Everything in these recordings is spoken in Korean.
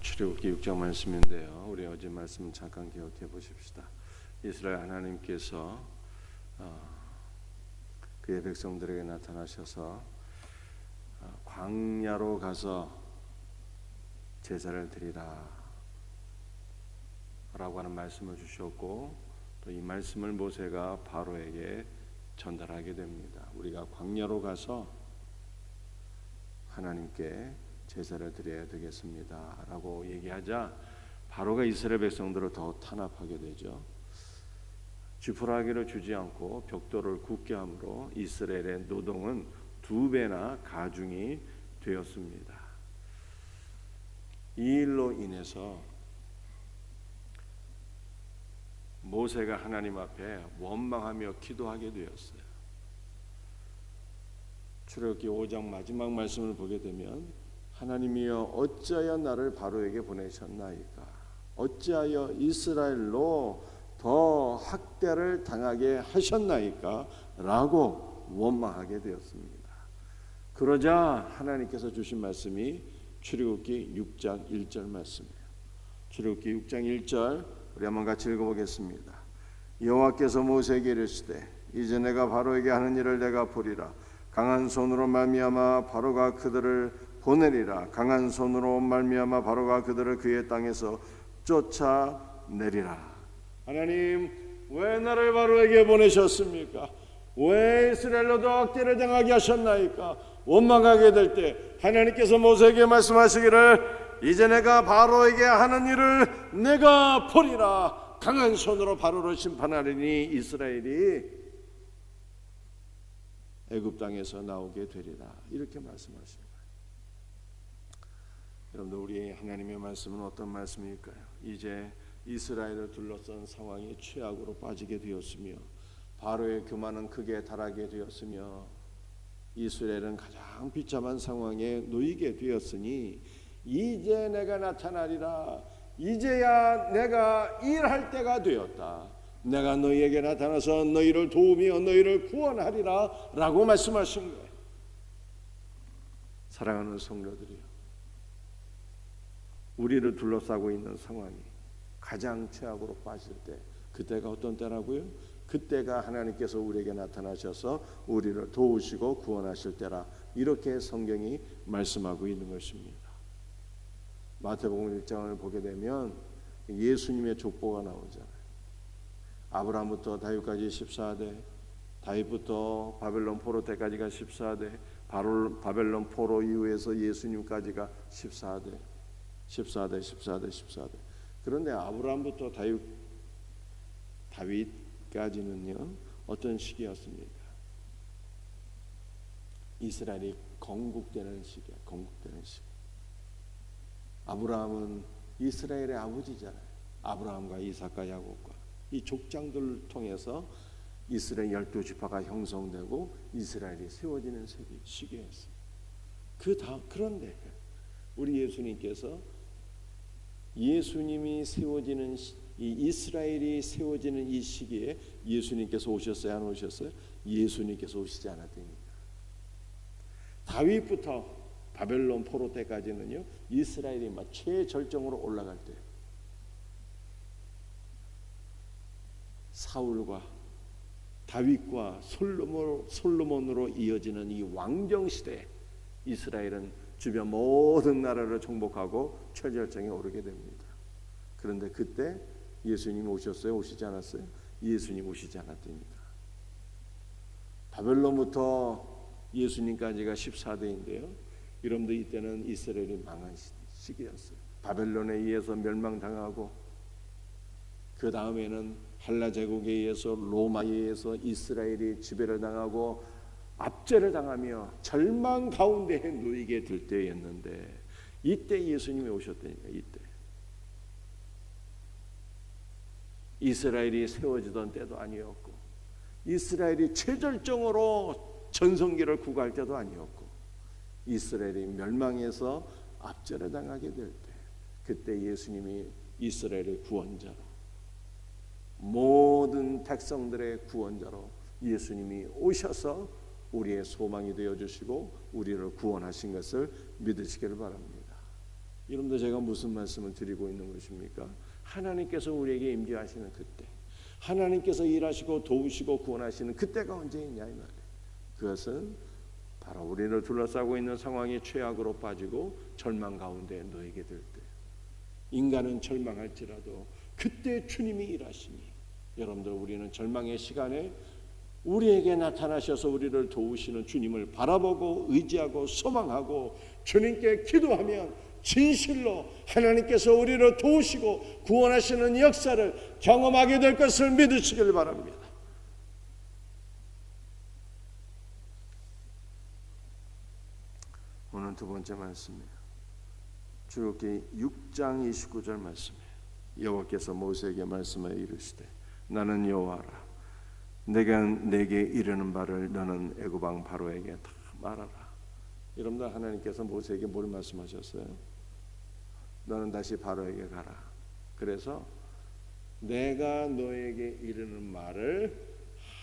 출애굽기 6장 말씀인데요. 우리 어제 말씀 잠깐 기억해 보십시다. 이스라엘 하나님께서 어, 그의 백성들에게 나타나셔서 어, 광야로 가서 제사를 드리라 라고 하는 말씀을 주셨고 또 이 말씀을 모세가 바로에게 전달하게 됩니다. 우리가 광야로 가서 하나님께 제사를 드려야 되겠습니다라고 얘기하자 바로가 이스라엘 백성들을 더 탄압하게 되죠. 지푸라기를 주지 않고 벽돌을 굳게 함으로 이스라엘의 노동은 두 배나 가중이 되었습니다. 이 일로 인해서 모세가 하나님 앞에 원망하며 기도하게 되었어요. 출애굽기 5장 마지막 말씀을 보게 되면 하나님이여 어찌하여 나를 바로에게 보내셨나이까 어찌하여 이스라엘로 더 학대를 당하게 하셨나이까 라고 원망하게 되었습니다. 그러자 하나님께서 주신 말씀이 출애굽기 6장 1절 말씀이에요. 출애굽기 6장 1절 우리 한번 같이 읽어보겠습니다. 여호와께서 모세에게 이르시되 이제 내가 바로에게 하는 일을 내가 보리라 강한 손으로 말미암아 바로가 그들을 보내리라 강한 손으로 말미암아 바로가 그들을 그의 땅에서 쫓아내리라 하나님 왜 나를 바로에게 보내셨습니까? 왜 이스라엘로도 학대를 당하게 하셨나이까? 원망하게 될 때 하나님께서 모세에게 말씀하시기를 이제 내가 바로에게 하는 일을 내가 보리라 강한 손으로 바로를 심판하리니 이스라엘이 애굽 땅에서 나오게 되리라 이렇게 거예요. 여러분들 우리 하나님의 말씀은 어떤 말씀일까요? 이제 이스라엘을 둘러싼 상황이 최악으로 빠지게 되었으며 바로의 교만은 크게 달하게 되었으며 이스라엘은 가장 비참한 상황에 놓이게 되었으니 이제 내가 나타나리라. 이제야 내가 일할 때가 되었다. 내가 너희에게 나타나서 너희를 도우며 너희를 구원하리라 라고 말씀하신 거예요. 사랑하는 성도들이요 우리를 둘러싸고 있는 상황이 가장 최악으로 빠질 때 그때가 어떤 때라고요? 그때가 하나님께서 우리에게 나타나셔서 우리를 도우시고 구원하실 때라 이렇게 성경이 말씀하고 있는 것입니다. 마태복음 1장을 보게 되면 예수님의 족보가 나오잖아요. 아브라함부터 다윗까지 14대, 다윗부터 바벨론 포로 때까지가 14대, 바벨론 포로 이후에서 예수님까지가 14대, 14대, 14대, 14대. 그런데 아브라함부터 다윗, 다윗까지는요 어떤 시기였습니까? 이스라엘이 건국되는 시기야, 건국되는 시기. 아브라함은 이스라엘의 아버지잖아요. 아브라함과 이삭과 야곱과 이 족장들을 통해서 이스라엘 열두 지파가 형성되고 이스라엘이 세워지는 시기였어요. 그 다음 그런데 우리 예수님께서 예수님이 세워지는 이 이스라엘이 세워지는 이 시기에 예수님께서 오셨어요, 안 오셨어요? 예수님께서 오시지 않았답니다. 다윗부터 바벨론 포로 때까지는요 이스라엘이 막 최절정으로 올라갈 때 사울과 다윗과 솔로몬, 솔로몬으로 이어지는 이 왕정 시대 이스라엘은 주변 모든 나라를 정복하고 최절정에 오르게 됩니다. 그런데 그때 예수님 오셨어요? 오시지 않았어요? 예수님 오시지 않았답니다. 바벨론부터 예수님까지가 14대인데요. 여러분들 이때는 이스라엘이 망한 시기였어요. 바벨론에 의해서 멸망당하고 그 다음에는 한라 제국에 의해서 로마에 의해서 이스라엘이 지배를 당하고 압제를 당하며 절망 가운데 놓이게 될 때였는데 이때 예수님이 오셨다니까 이때. 이스라엘이 세워지던 때도 아니었고 이스라엘이 최절정으로 전성기를 구가할 때도 아니었고 이스라엘이 멸망해서 압제를 당하게 될 때 그때 예수님이 이스라엘의 구원자로 모든 백성들의 구원자로 예수님이 오셔서 우리의 소망이 되어 주시고 우리를 구원하신 것을 믿으시기를 바랍니다. 여러분들 제가 무슨 말씀을 드리고 있는 것입니까? 하나님께서 우리에게 임재하시는 그때, 하나님께서 일하시고 도우시고 구원하시는 그때가 언제 있냐 이 말이에요. 그것은 바로 우리를 둘러싸고 있는 상황이 최악으로 빠지고 절망 가운데 놓이게 될 때. 인간은 절망할지라도 그때 주님이 일하시니 여러분들 우리는 절망의 시간에 우리에게 나타나셔서 우리를 도우시는 주님을 바라보고 의지하고 소망하고 주님께 기도하면 진실로 하나님께서 우리를 도우시고 구원하시는 역사를 경험하게 될 것을 믿으시길 바랍니다. 오늘 두 번째 말씀이에요. 출애굽기 6장 29절 말씀이에요. 여호와께서 모세에게 말씀하여 이르시되 나는 여호와라 내가 내게 이르는 바를 너는 애굽 왕 바로에게 다 말하라. 여러분들 하나님께서 모세에게 뭘 말씀하셨어요? 너는 다시 바로에게 가라. 그래서 내가 너에게 이르는 말을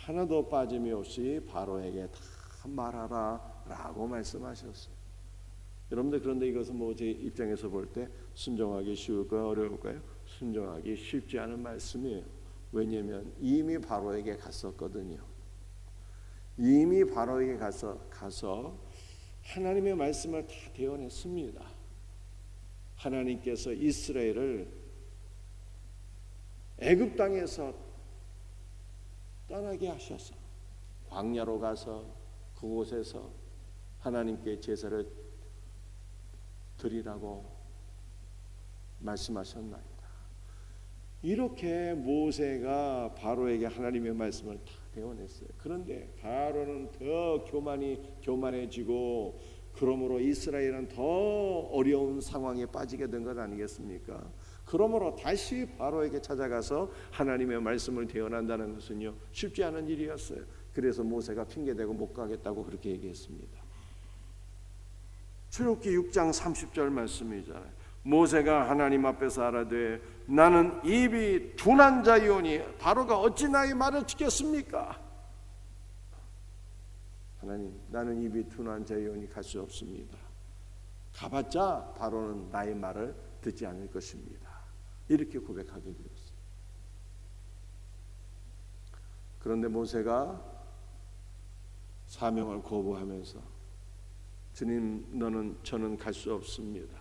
하나도 빠짐이 없이 바로에게 다 말하라라고 말씀하셨어요. 여러분들 그런데 이것은 모세 입장에서 볼 때 순종하기 쉬울까요, 어려울까요? 순종하기 쉽지 않은 말씀이에요. 왜냐하면 이미 바로에게 갔었거든요. 이미 바로에게 가서 가서 하나님의 말씀을 다 대언했습니다. 하나님께서 이스라엘을 애굽 땅에서 떠나게 하셔서 광야로 가서 그곳에서 하나님께 제사를 드리라고 말씀하셨나이다. 이렇게 모세가 바로에게 하나님의 말씀을 다 대원했어요. 그런데 바로는 더 교만이 교만해지고 그러므로 이스라엘은 더 어려운 상황에 빠지게 된 것 아니겠습니까? 그러므로 다시 바로에게 찾아가서 하나님의 말씀을 대언한다는 것은요 쉽지 않은 일이었어요. 그래서 모세가 핑계대고 못 가겠다고 그렇게 얘기했습니다. 출애굽기 6장 30절 말씀이잖아요. 모세가 하나님 앞에서 알아되 나는 입이 둔한 자이오니 바로가 어찌 나의 말을 지켰습니까? 하나님 나는 입이 둔한 자이오니 갈 수 없습니다. 가봤자 바로는 나의 말을 듣지 않을 것입니다. 이렇게 고백하게 되었어요. 그런데 모세가 사명을 거부하면서 주님 너는 저는 갈 수 없습니다.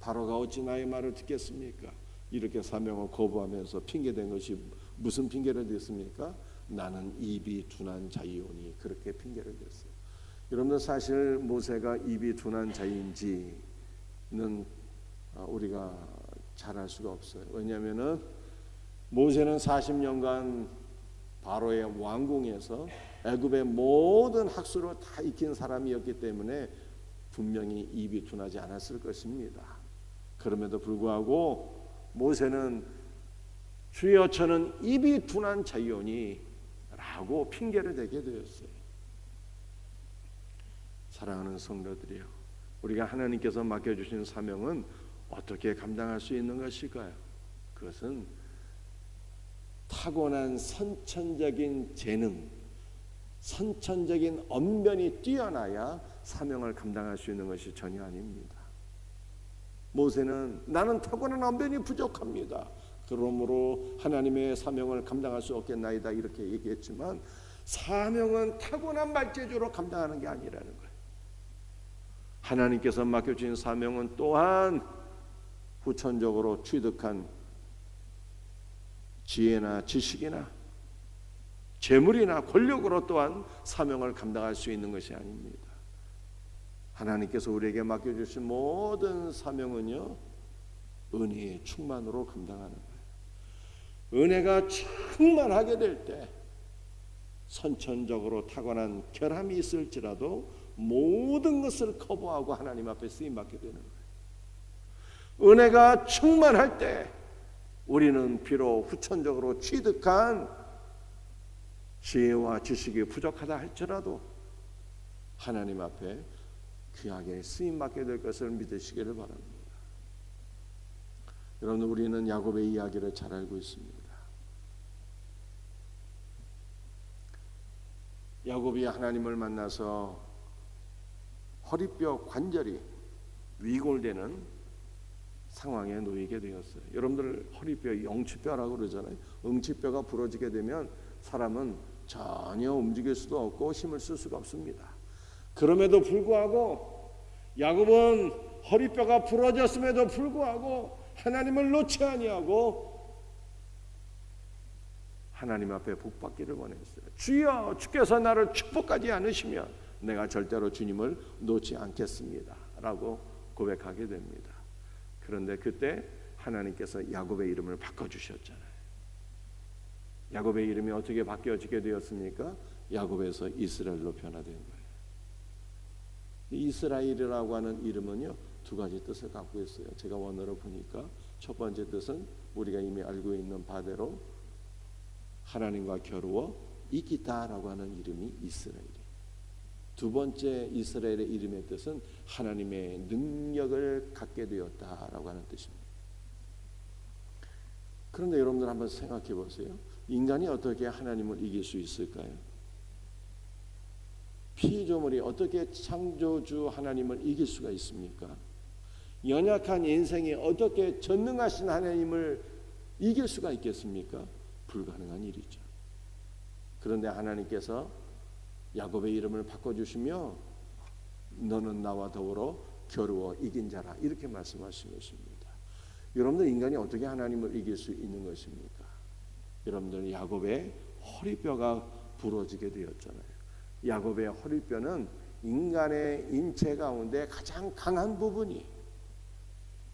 바로가 어찌 나의 말을 듣겠습니까? 이렇게 사명을 거부하면서 핑계댄 것이 무슨 핑계를 댔습니까? 나는 입이 둔한 자이오니 그렇게 핑계를 댔어요. 여러분들 사실 모세가 입이 둔한 자인지는 우리가 잘 알 수가 없어요. 왜냐하면은 모세는 40년간 바로의 왕궁에서 애굽의 모든 학수를 다 익힌 사람이었기 때문에 분명히 입이 둔하지 않았을 것입니다. 그럼에도 불구하고 모세는 주여 저는 입이 둔한 자이오니 라고 핑계를 대게 되었어요. 사랑하는 성도들이요. 우리가 하나님께서 맡겨주신 사명은 어떻게 감당할 수 있는 것일까요? 그것은 타고난 선천적인 재능, 선천적인 언변이 뛰어나야 사명을 감당할 수 있는 것이 전혀 아닙니다. 모세는 나는 타고난 언변이 부족합니다. 그러므로 하나님의 사명을 감당할 수 없겠나이다 이렇게 얘기했지만 사명은 타고난 말재주로 감당하는 게 아니라는 거예요. 하나님께서 맡겨주신 사명은 또한 후천적으로 취득한 지혜나 지식이나 재물이나 권력으로 또한 사명을 감당할 수 있는 것이 아닙니다. 하나님께서 우리에게 맡겨주신 모든 사명은요 은혜의 충만으로 감당하는 거예요. 은혜가 충만하게 될 때 선천적으로 타고난 결함이 있을지라도 모든 것을 커버하고 하나님 앞에 쓰임 받게 되는 거예요. 은혜가 충만할 때 우리는 비록 후천적으로 취득한 지혜와 지식이 부족하다 할지라도 하나님 앞에 귀하게 쓰임 받게 될 것을 믿으시기를 바랍니다. 여러분 우리는 야곱의 이야기를 잘 알고 있습니다. 야곱이 하나님을 만나서 허리뼈 관절이 위골되는 상황에 놓이게 되었어요. 여러분들 허리뼈, 영치뼈라고 그러잖아요. 응치뼈가 부러지게 되면 사람은 전혀 움직일 수도 없고 힘을 쓸 수가 없습니다. 그럼에도 불구하고 야곱은 허리뼈가 부러졌음에도 불구하고 하나님을 놓지 아니하고 하나님 앞에 복 받기를 원했어요. 주여 주께서 나를 축복하지 않으시면 내가 절대로 주님을 놓지 않겠습니다라고 고백하게 됩니다. 그런데 그때 하나님께서 야곱의 이름을 바꿔 주셨잖아요. 야곱의 이름이 어떻게 바뀌어지게 되었습니까? 야곱에서 이스라엘로 변화된 거예요. 이스라엘이라고 하는 이름은요 두 가지 뜻을 갖고 있어요. 제가 원어로 보니까 첫 번째 뜻은 우리가 이미 알고 있는 바대로 하나님과 겨루어 이기다라고 하는 이름이 이스라엘이에요. 두 번째 이스라엘의 이름의 뜻은 하나님의 능력을 갖게 되었다라고 하는 뜻입니다. 그런데 여러분들 한번 생각해 보세요. 인간이 어떻게 하나님을 이길 수 있을까요? 피조물이 어떻게 창조주 하나님을 이길 수가 있습니까? 연약한 인생이 어떻게 전능하신 하나님을 이길 수가 있겠습니까? 불가능한 일이죠. 그런데 하나님께서 야곱의 이름을 바꿔주시며 너는 나와 더불어 겨루어 이긴 자라 이렇게 말씀하신 것입니다. 여러분들 인간이 어떻게 하나님을 이길 수 있는 것입니까? 여러분들 야곱의 허리뼈가 부러지게 되었잖아요. 야곱의 허리뼈는 인간의 인체 가운데 가장 강한 부분이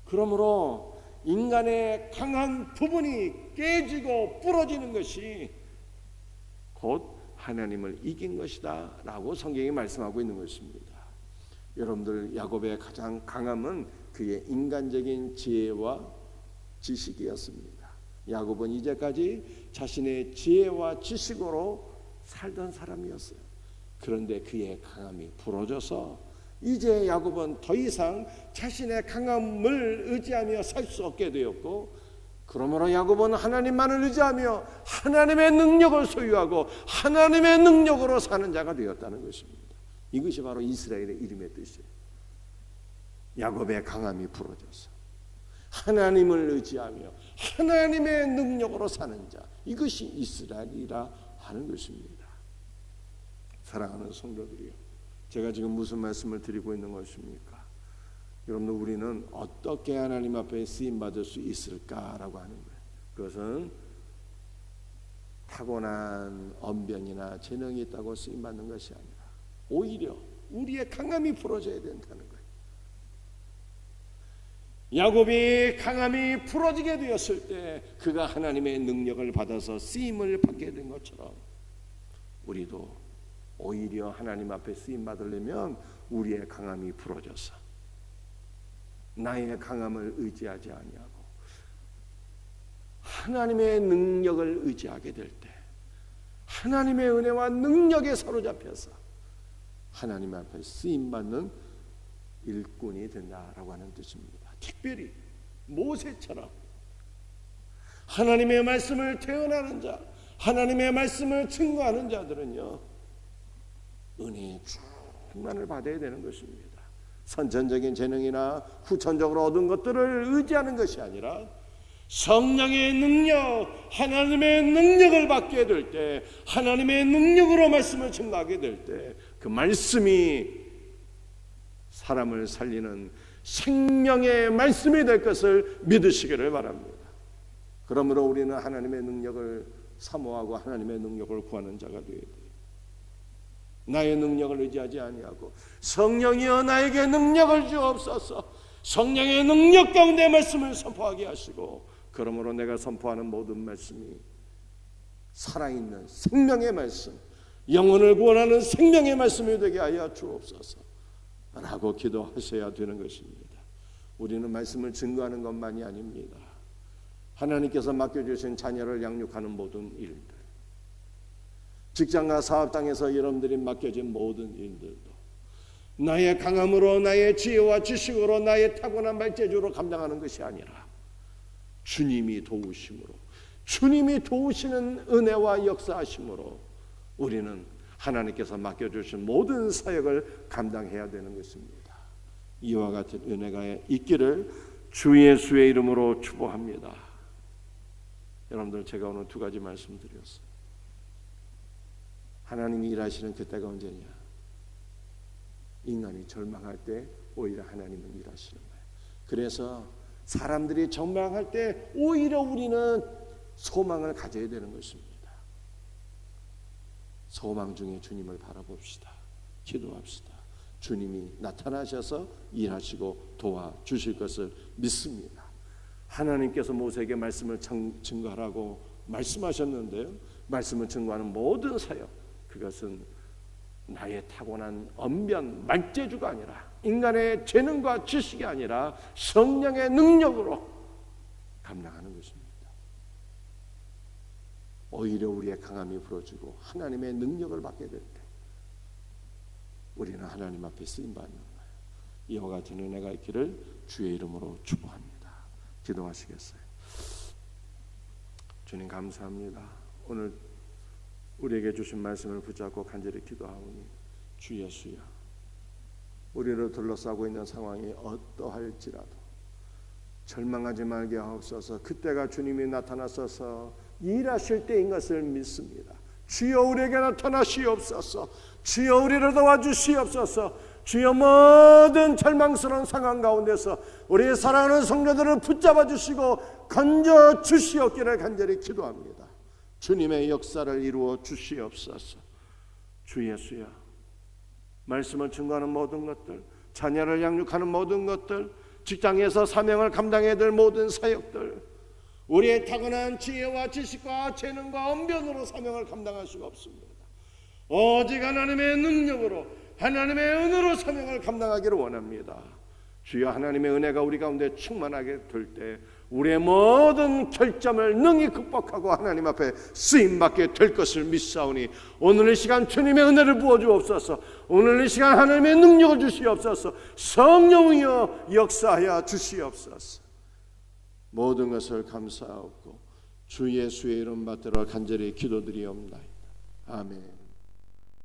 그러므로 인간의 강한 부분이 깨지고 부러지는 것이 곧 하나님을 이긴 것이다 라고 성경이 말씀하고 있는 것입니다. 여러분들 야곱의 가장 강함은 그의 인간적인 지혜와 지식이었습니다. 야곱은 이제까지 자신의 지혜와 지식으로 살던 사람이었어요. 그런데 그의 강함이 부러져서 이제 야곱은 더 이상 자신의 강함을 의지하며 살 수 없게 되었고 그러므로 야곱은 하나님만을 의지하며 하나님의 능력을 소유하고 하나님의 능력으로 사는 자가 되었다는 것입니다. 이것이 바로 이스라엘의 이름의 뜻이에요. 야곱의 강함이 부러져서 하나님을 의지하며 하나님의 능력으로 사는 자 이것이 이스라엘이라 하는 것입니다. 사랑하는 성도들이요. 제가 지금 무슨 말씀을 드리고 있는 것입니까? 여러분들 우리는 어떻게 하나님 앞에 쓰임 받을 수 있을까라고 하는 거예요. 그것은 타고난 언변이나 재능이 있다고 쓰임 받는 것이 아니라 오히려 우리의 강함이 풀어져야 된다는 거예요. 야곱이 강함이 풀어지게 되었을 때 그가 하나님의 능력을 받아서 쓰임을 받게 된 것처럼 우리도 오히려 하나님 앞에 쓰임 받으려면 우리의 강함이 풀어져서 나의 강함을 의지하지 아니하고 하나님의 능력을 의지하게 될 때 하나님의 은혜와 능력에 사로잡혀서 하나님 앞에 쓰임 받는 일꾼이 된다라고 하는 뜻입니다. 특별히 모세처럼 하나님의 말씀을 태어나는 자, 하나님의 말씀을 증거하는 자들은요. 은혜의 충만을 받아야 되는 것입니다. 선천적인 재능이나 후천적으로 얻은 것들을 의지하는 것이 아니라 성령의 능력, 하나님의 능력을 받게 될 때, 하나님의 능력으로 말씀을 증거하게 될 때, 그 말씀이 사람을 살리는 생명의 말씀이 될 것을 믿으시기를 바랍니다. 그러므로 우리는 하나님의 능력을 사모하고 하나님의 능력을 구하는 자가 되어야 돼요. 나의 능력을 의지하지 아니하고 성령이여 나에게 능력을 주옵소서. 성령의 능력 가운데 말씀을 선포하게 하시고 그러므로 내가 선포하는 모든 말씀이 살아있는 생명의 말씀, 영혼을 구원하는 생명의 말씀이 되게 하여 주옵소서. 라고 기도하셔야 되는 것입니다. 우리는 말씀을 증거하는 것만이 아닙니다. 하나님께서 맡겨주신 자녀를 양육하는 모든 일들, 직장과 사업당에서 여러분들이 맡겨진 모든 일들도 나의 강함으로 나의 지혜와 지식으로 나의 타고난 말재주로 감당하는 것이 아니라 주님이 도우심으로 주님이 도우시는 은혜와 역사하심으로 우리는 하나님께서 맡겨주신 모든 사역을 감당해야 되는 것입니다. 이와 같은 은혜가 있기를 주 예수의 이름으로 축복합니다. 여러분들 제가 오늘 두 가지 말씀드렸어요. 하나님이 일하시는 그때가 언제냐? 인간이 절망할 때 오히려 하나님은 일하시는 거예요. 그래서 사람들이 절망할 때 오히려 우리는 소망을 가져야 되는 것입니다. 소망 중에 주님을 바라봅시다. 기도합시다. 주님이 나타나셔서 일하시고 도와주실 것을 믿습니다. 하나님께서 모세에게 말씀을 정- 증거하라고 말씀하셨는데요. 말씀을 증거하는 모든 사역 그것은 나의 타고난 언변 말재주가 아니라 인간의 재능과 지식이 아니라 성령의 능력으로 감당하는 것입니다. 오히려 우리의 강함이 부러지고 하나님의 능력을 받게 될 때 우리는 하나님 앞에 쓰임 받는 거예요. 이와 같은 은혜가 있기를 주의 이름으로 축복합니다. 기도하시겠어요. 주님 감사합니다. 오늘 우리에게 주신 말씀을 붙잡고 간절히 기도하오니 주 예수야. 우리를 둘러싸고 있는 상황이 어떠할지라도 절망하지 말게 하옵소서. 그때가 주님이 나타나셔서 일하실 때인 것을 믿습니다. 주여 우리에게 나타나시옵소서. 주여 우리를 도와주시옵소서. 주여 모든 절망스러운 상황 가운데서 우리 사랑하는 성도들을 붙잡아 주시고 건져 주시옵기를 간절히 기도합니다. 주님의 역사를 이루어 주시옵소서. 주 예수야. 말씀을 증거하는 모든 것들, 자녀를 양육하는 모든 것들, 직장에서 사명을 감당해야 될 모든 사역들, 우리의 타고난 지혜와 지식과 재능과 언변으로 사명을 감당할 수가 없습니다. 오직 하나님의 능력으로 하나님의 은혜로 사명을 감당하기를 원합니다. 주여 하나님의 은혜가 우리 가운데 충만하게 될 때 우리의 모든 결점을 능히 극복하고 하나님 앞에 쓰임 받게 될 것을 믿사오니 오늘 이 시간 주님의 은혜를 부어 주옵소서. 오늘 이 시간 하나님의 능력을 주시옵소서. 성령이여 역사하여 주시옵소서. 모든 것을 감사하고 주 예수의 이름 받들어 간절히 기도드리옵나이다. 아멘.